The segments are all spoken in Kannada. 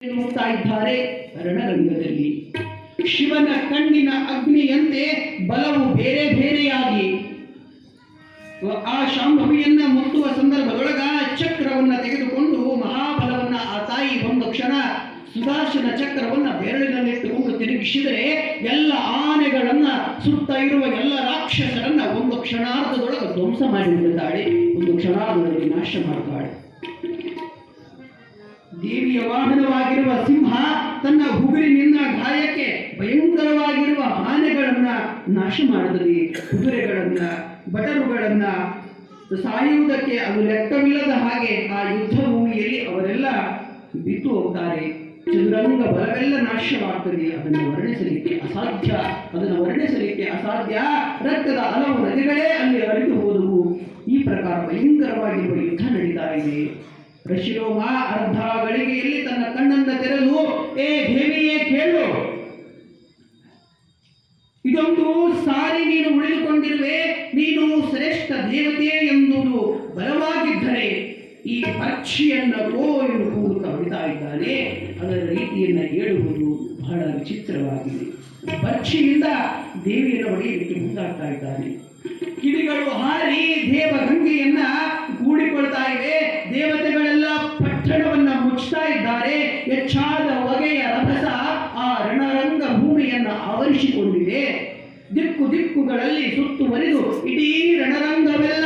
ಹೋಗ್ತಾ ಇದ್ದಾರೆ ರಣರಂಗದಲ್ಲಿ ಶಿವನ ಕಣ್ಣಿನ ಅಗ್ನಿಯಂತೆ ಬಲವು ಬೇರೆ ಬೇರೆಯಾಗಿ. ಆ ಶಾಂಭವಿಯನ್ನ ಮುತ್ತುವ ಸಂದರ್ಭದೊಳಗ ಚಕ್ರವನ್ನ ತೆಗೆದುಕೊಂಡು ಮಹಾಬಲವನ್ನ ಆ ತಾಯಿ ಒಂದು ಕ್ಷಣ ಸುದರ್ಶನ ಚಕ್ರವನ್ನ ಬೆರಳಿನಲ್ಲಿಟ್ಟುಕೊಂಡು ತಿರುಗಿಸಿದರೆ ಎಲ್ಲ ಆನೆಗಳನ್ನ ಸುತ್ತ ಇರುವ ಎಲ್ಲ ರಾಕ್ಷಸರನ್ನ ಒಂದು ಕ್ಷಣಾರ್ಧದೊಳಗೆ ಧ್ವಂಸ ಮಾಡಿಬಿಡುತ್ತಾಳೆ ಒಂದು ಕ್ಷಣಾರ್ಧದಲ್ಲಿ ನಾಶ ಮಾಡ್ತಾಳೆ ದೇವಿಯ ವಾಹನವಾಗಿರುವ ಸಿಂಹ ತನ್ನ ಹುಗುರಿನಿಂದ ಗಾಯಕ್ಕೆ ಭಯಂಕರವಾಗಿರುವ ಆನೆಗಳನ್ನ ನಾಶ ಮಾಡಿದ್ರಿ ಕುದುರೆಗಳನ್ನ ಬಟರುಗಳನ್ನ ಸಾಯುವುದಕ್ಕೆ ಅದು ಲೆಕ್ಕವಿಲ್ಲದ ಹಾಗೆ ಆ ಯುದ್ಧ ಭೂಮಿಯಲ್ಲಿ ಅವರೆಲ್ಲ ಬಿದ್ದು ಹೋಗ್ತಾರೆ. ಚದುರಂಗ ಬಲವೆಲ್ಲ ನಾಶವಾಗ್ತದೆ. ಅದನ್ನು ವರ್ಣಿಸಲಿಕ್ಕೆ ಅಸಾಧ್ಯ. ಅದನ್ನು ವರ್ಣಿಸಲಿಕ್ಕೆ ಅಸಾಧ್ಯ. ರಕ್ತದ ಹಲವು ನದಿಗಳೇ ಅಲ್ಲಿ ಹರಿದು ಹೋದವು. ಈ ಪ್ರಕಾರ ಭಯಂಕರವಾಗಿರುವ ಯುದ್ಧ ನಡೀತಾ ಇದೆ. ಋಷಿರೋಮ ಅರ್ಧ ಗಳಿಗೆಯಲ್ಲಿ ತನ್ನ ಕಣ್ಣನ್ನ ತೆರೆದು, ಏ ದೇವಿಯೇ ಕೇಳು. ಇದೊಂದು ಸಾರಿ ನೀನು ಉಳಿದುಕೊಂಡಿರುವೆ. ನೀನು ಶ್ರೇಷ್ಠ ದೇವತೆ ಎಂಬುದು ಬಲವಾಗಿದ್ದರೆ ಈ ಪಕ್ಷಿಯನ್ನ ಕೋ ಎಂದು ಕೂಗುತ್ತಾ ಹೊಡಿತಾ ಇದ್ದಾನೆ ಅದರ ರೀತಿಯನ್ನ ಹೇಳುವುದು ಬಹಳ ವಿಚಿತ್ರವಾಗಿದೆ. ಪಕ್ಷಿಯಿಂದ ದೇವಿಯನ್ನು ಹೊಡೆಯಲಿಕ್ಕೆ ಮುಂದಾಗ್ತಾ ಇದ್ದಾನೆ. ಕಿಡಿಗಳು ಹಾರಿ ದೇವಗಂಗೆಯನ್ನ ಸುತ್ತು ಸುತ್ತುವರಿದು ಇಡೀ ರಣರಂಗವೆಲ್ಲ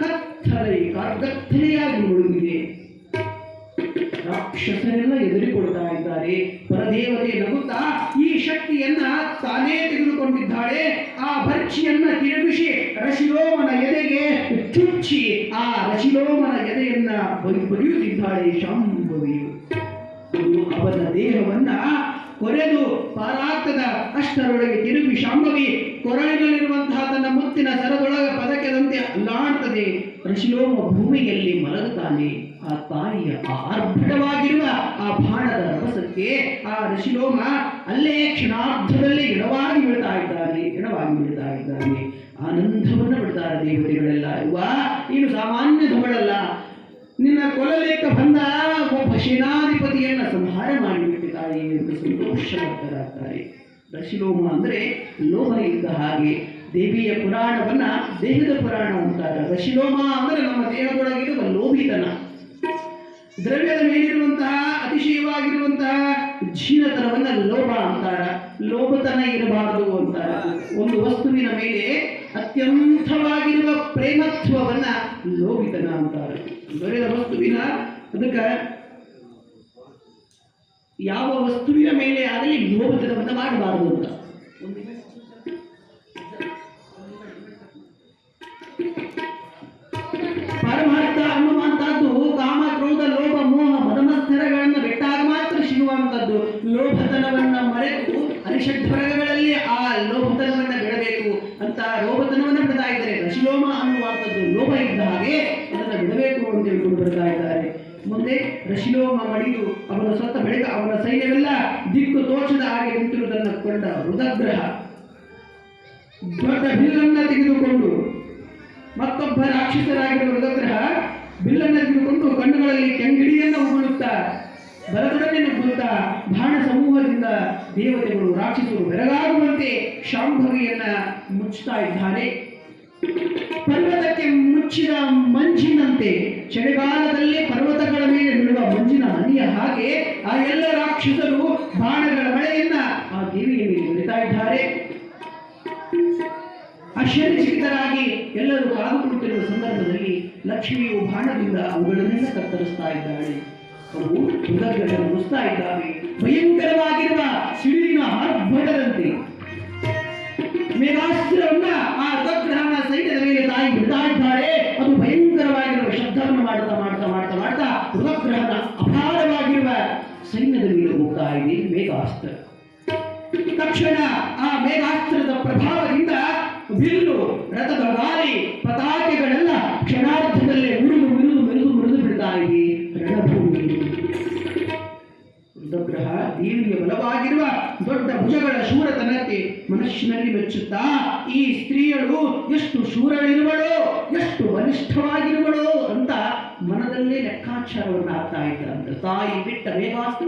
ಕತ್ತಲೆ ಕಾರ್ಗತ್ತಲೆಯಾಗಿ ಮುಳುಗಿದೆ. ರಾಕ್ಷಸರೆಲ್ಲ ಎದುರಿಕೊಳ್ತಾ ಇದ್ದಾರೆ. ಪರದೇವತೆ ನಗುತ್ತಾ ಈ ಶಕ್ತಿಯನ್ನ ತಾನೇ ತೆಗೆದುಕೊಂಡಿದ್ದಾಳೆ. ಆ ಭರ್ಚಿಯನ್ನ ತಿರುಗಿಸಿ ರಶಿಲೋಮನ ಎದೆಗೆ ಚುಚ್ಚಿ ಆ ರಶಿಲೋಮನ ಎದೆಯನ್ನ ಬರಿ ಬರೆಯುತ್ತಿದ್ದಾಳೆ ಶಾಂಭವಿಯು. ಅವನ ದೇಹವನ್ನ ಕೊರೆದು ಪಾರಾಗ್ತದ ಅಷ್ಟರೊಳಗೆ ತಿರುಗಿ ಶಾಂಭವಿ ಕೊರಳಿನಲ್ಲಿರುವಂತಹ ತನ್ನ ಮುತ್ತಿನ ಸರದೊಳಗೆ ಪದಕದಂತೆ ಅಲ್ಲಾಡ್ತದೆ. ಋಷಿಲೋಮ ಭೂಮಿಯಲ್ಲಿ ಮಲಗುತ್ತಾನೆ. ಆ ತಾಯಿಯ ಆರ್ಭಟವಾಗಿರುವ ಆ ಬಾಣದ ರಭಸಕ್ಕೆ ಆ ಋಷಿಲೋಮ ಅಲ್ಲೇ ಕ್ಷಣಾರ್ಧದಲ್ಲಿ ಎಡವಾಗಿ ಬೀಳ್ತಾ ಇದ್ದಾನೆ, ಎಡವಾಗಿ ಬೀಳ್ತಾ ಇದ್ದಾನೆ. ಆನಂದವನ್ನು ಬಿಡ್ತಾರೆ ದೇವತೆಗಳೆಲ್ಲ. ಇವ ಇನ್ನು ಸಾಮಾನ್ಯ ಧುಗಳಲ್ಲ ನಿನ್ನ ಕೊಲಲೆಕ್ಕ ಬಂದ ಒಬ್ಬ ಸೇನಾಧಿಪತಿಯನ್ನ ಸಂಹಾರ ಮಾಡಿಬಿಟ್ಟಿದ್ದಾರೆ ಎಂದು ಸಂತೋಷವಂತರಾಗ್ತಾರೆ. ರಶಿಲೋಮ ಅಂದರೆ ಲೋಹ ಇದ್ದ ಹಾಗೆ ದೇವಿಯ ಪುರಾಣವನ್ನ ದೇಹದ ಪುರಾಣ ಅಂತಾರೆ ದಶಿಲೋಮ ಅಂದರೆ ನಮ್ಮ ದೇಹದೊಳಗಿರುವ ಲೋಭಿತನ ದ್ರವ್ಯದ ಮೇಲಿರುವಂತಹ ಅತಿಶಯವಾಗಿರುವಂತಹ ಜೀನತನವನ್ನ ಲೋಭ ಅಂತಾರ. ಲೋಭತನ ಇರಬಾರದು ಅಂತ. ಒಂದು ವಸ್ತುವಿನ ಮೇಲೆ ಅತ್ಯಂತವಾಗಿರುವ ಪ್ರೇಮತ್ವವನ್ನ ಲೋಭಿತನ ಅಂತಾರೆ. ದೊರೆದ ವಸ್ತುವಿನ ಅದಕ್ಕೆ ಯಾವ ವಸ್ತುವಿನ ಮೇಲೆ ಆಗಲಿ ಲೋಭತನವನ್ನ ಮಾಡಬಾರದು ಅಂತ. ಪರಮಾರ್ಥ ಅಂತ ಲೋಭತನವನ್ನ ಬಿಡ್ತಾ ಇದ್ದಾರೆ. ರಶಿಲೋಮ ಅನ್ನುವಂಥದ್ದು ಲೋಭ ಇದ್ದ ಹಾಗೆ ಅದನ್ನು ಬಿಡಬೇಕು ಅಂತ ಹೇಳ್ಕೊಂಡು ಬರ್ತಾ ಇದ್ದಾರೆ. ಮುಂದೆ ರಶಿಲೋಮ ಮಡಿದು ಅವನ ಸ್ವತ್ತ ಬೆಳಕ, ಅವನ ಸೈನ್ಯವೆಲ್ಲ ದಿಕ್ಕು ತೋಚದ ಹಾಗೆ ನಿಂತಿರುವುದನ್ನು ಕೊಂಡ ಹೃದಗ್ರಹ ದೊಡ್ಡ ಬಿಲ್ಲನ್ನ ತೆಗೆದುಕೊಂಡು ಮತ್ತೊಬ್ಬ ರಾಕ್ಷಸರಾಗಿರುವ ಹೃದಗ್ರಹ ಬಿಲ್ಲನ್ನ ತೆಗೆದುಕೊಂಡು ಕಣ್ಣುಗಳಲ್ಲಿ ಕೆಂಗಿಡಿಯನ್ನು ಉಗುಳುತ್ತಾ ಬಲದೊಡನೆ ನುಗ್ಗುತ್ತಾ ಬಾಣ ಸಮೂಹದಿಂದ ದೇವತೆಗಳು, ರಾಕ್ಷಸರು ಬೆರಗಾಗುವಂತೆ ಶಾಂಭವಿಯನ್ನ ಮುಚ್ಚುತ್ತಾ ಇದ್ದಾರೆ. ಪರ್ವತಕ್ಕೆ ಮುಚ್ಚಿದ ಮಂಜಿನಂತೆ ಚಳಿಗಾಲದಲ್ಲಿ ಪರ್ವತಗಳ ಮೇಲೆ ಬೀಳುವ ಮಂಜಿನ ಹನಿಯ ಹಾಗೆ ಆ ಎಲ್ಲ ರಾಕ್ಷಸರು ಬಾಣಗಳ ಮಳೆಯನ್ನ ಆ ದೇವಿಯ ಮೇಲೆ ಬಿಡ್ತಾ ಇದ್ದಾರೆ. ಆಶ್ಚರ್ಯಚಕಿತರಾಗಿ ಎಲ್ಲರೂ ಕಾದು ಕುಳಿತಿರುವ ಸಂದರ್ಭದಲ್ಲಿ ಲಕ್ಷ್ಮಿಯು ಬಾಣದಿಂದ ಅವುಗಳನ್ನೆಲ್ಲ ಕತ್ತರಿಸ್ತಾ ಇದ್ದಾಳೆ. ಅವು ಮೃಗಗಳನ್ನು ಮುಸ್ತಾ ಇದ್ದಾವೆ. ಭಯಂಕರವಾಗಿರುವ ಸಿಡಿಲಿನ ಆರ್ಭಟದಂತೆ ಮೇಘಾಸ್ತ್ರವನ್ನ ಆ ಉಪಗ್ರಹನ ಸೈನ್ಯದ ಮೇಲೆ ತಾಯಿ ಬಿಡ್ತಾ ಇದ್ದಾಳೆ ಅದು ಭಯಂಕರವಾಗಿರುವ ಶಬ್ದವನ್ನು ಮಾಡ್ತಾ ಮಾಡ್ತಾ ಮಾಡ್ತಾ ಮಾಡ್ತಾ ಉಪಗ್ರಹದ ಅಪಾರವಾಗಿರುವ ಸೈನ್ಯದ ಮೇಲೆ ಹೋಗ್ತಾ ಇದೆ ಮೇಘಾಸ್ತ್ರ. ತಕ್ಷಣ ಆ ಮೇಘಾಸ್ತ್ರದ ಪ್ರಭಾವದಿಂದ ಬಿಲ್ಲು, ರಥದ ರುದ್ರಗ್ರಹ ದೇವಿಯ ಬಲವಾಗಿರುವ ದೊಡ್ಡ ಭುಜಗಳ ಶೂರತನಕ್ಕೆ ಮನುಷ್ಯನಲ್ಲಿ ಮೆಚ್ಚುತ್ತಾ, ಈ ಸ್ತ್ರೀಯಳು ಎಷ್ಟು ಶೂರಳಿರುವಳೋ ಎಷ್ಟು ಬಲಿಷ್ಠವಾಗಿರುವಳೋ ಅಂತ ಮನದಲ್ಲೇ ಲೆಕ್ಕಾಚಾರವನ್ನು ಹಾಕ್ತಾ ಇದ್ದಂತೆ ತಾಯಿ ಬಿಟ್ಟ ಮೇಘಾಸ್ತ್ರ.